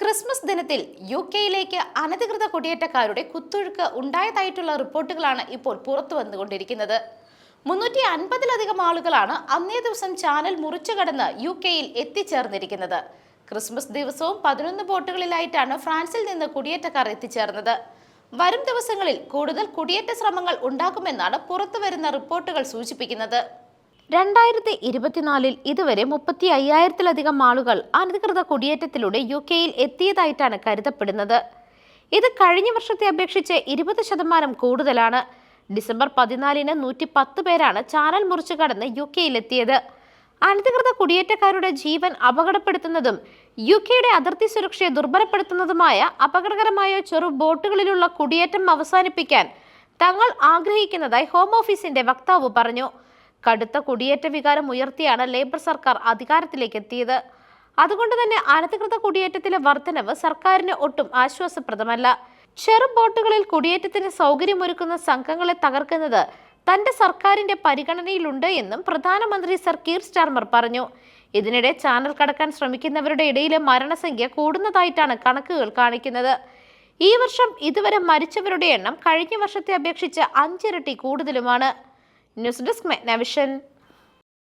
Christmas ദിനത്തിൽ U കെയിലേക്ക് അനധികൃത കുടിയേറ്റക്കാരുടെ കുത്തൊഴുക്ക് ഉണ്ടായതായിട്ടുള്ള റിപ്പോർട്ടുകളാണ് ഇപ്പോൾ പുറത്തു വന്നുകൊണ്ടിരിക്കുന്നത്. മുന്നൂറ്റി അൻപതിലധികം ആളുകളാണ് അന്നേ ദിവസം ചാനൽ മുറിച്ചു കടന്ന് യു കെയിൽ എത്തിച്ചേർന്നിരിക്കുന്നത്. ക്രിസ്മസ് ദിവസവും പതിനൊന്ന് ബോട്ടുകളിലായിട്ടാണ് ഫ്രാൻസിൽ നിന്ന് കുടിയേറ്റക്കാർ എത്തിച്ചേർന്നത്. വരും ദിവസങ്ങളിൽ കൂടുതൽ കുടിയേറ്റ ശ്രമങ്ങൾ ഉണ്ടാകുമെന്നാണ് പുറത്തുവരുന്ന റിപ്പോർട്ടുകൾ സൂചിപ്പിക്കുന്നത്. രണ്ടായിരത്തി ഇരുപത്തിനാലിൽ ഇതുവരെ മുപ്പത്തി അയ്യായിരത്തിലധികം ആളുകൾ അനധികൃത കുടിയേറ്റത്തിലൂടെ യു കെയിൽ എത്തിയതായിട്ടാണ് കരുതപ്പെടുന്നത്. ഇത് കഴിഞ്ഞ വർഷത്തെ അപേക്ഷിച്ച് ഇരുപത് ശതമാനം കൂടുതലാണ്. ഡിസംബർ പതിനാലിന് നൂറ്റി പത്ത് പേരാണ് ചാനൽ മുറിച്ചു കടന്ന് യു കെയിലെത്തിയത് അനധികൃത കുടിയേറ്റക്കാരുടെ ജീവൻ അപകടപ്പെടുത്തുന്നതും യു കെയുടെ അതിർത്തി സുരക്ഷയെ ദുർബലപ്പെടുത്തുന്നതുമായ അപകടകരമായ ചെറു ബോട്ടുകളിലുള്ള കുടിയേറ്റം അവസാനിപ്പിക്കാൻ തങ്ങൾ ആഗ്രഹിക്കുന്നതായി ഹോം ഓഫീസിന്റെ വക്താവ് പറഞ്ഞു. കടുത്ത കുടിയേറ്റ വികാരം ഉയർത്തിയാണ് ലേബർ സർക്കാർ അധികാരത്തിലേക്ക് എത്തിയത് അതുകൊണ്ട് തന്നെ അനധികൃത കുടിയേറ്റത്തിലെ വർധനവ് സർക്കാരിന് ഒട്ടും ആശ്വാസപ്രദമല്ല. ചെറു ബോട്ടുകളിൽ കുടിയേറ്റത്തിന് സൗകര്യമൊരുക്കുന്ന സംഘങ്ങളെ തകർക്കുന്നത് തന്റെ സർക്കാരിന്റെ പരിഗണനയിലുണ്ട് എന്നും പ്രധാനമന്ത്രി സർ കീർ സ്റ്റാർമർ പറഞ്ഞു. ഇതിനിടെ ചാനൽ കടക്കാൻ ശ്രമിക്കുന്നവരുടെ ഇടയിലെ മരണസംഖ്യ കൂടുന്നതായിട്ടാണ് കണക്കുകൾ കാണിക്കുന്നത്. ഈ വർഷം ഇതുവരെ മരിച്ചവരുടെ എണ്ണം കഴിഞ്ഞ വർഷത്തെ അപേക്ഷിച്ച് അഞ്ചിരട്ടി കൂടുതലുമാണ്. News desk മെഗ്നവിഷൻ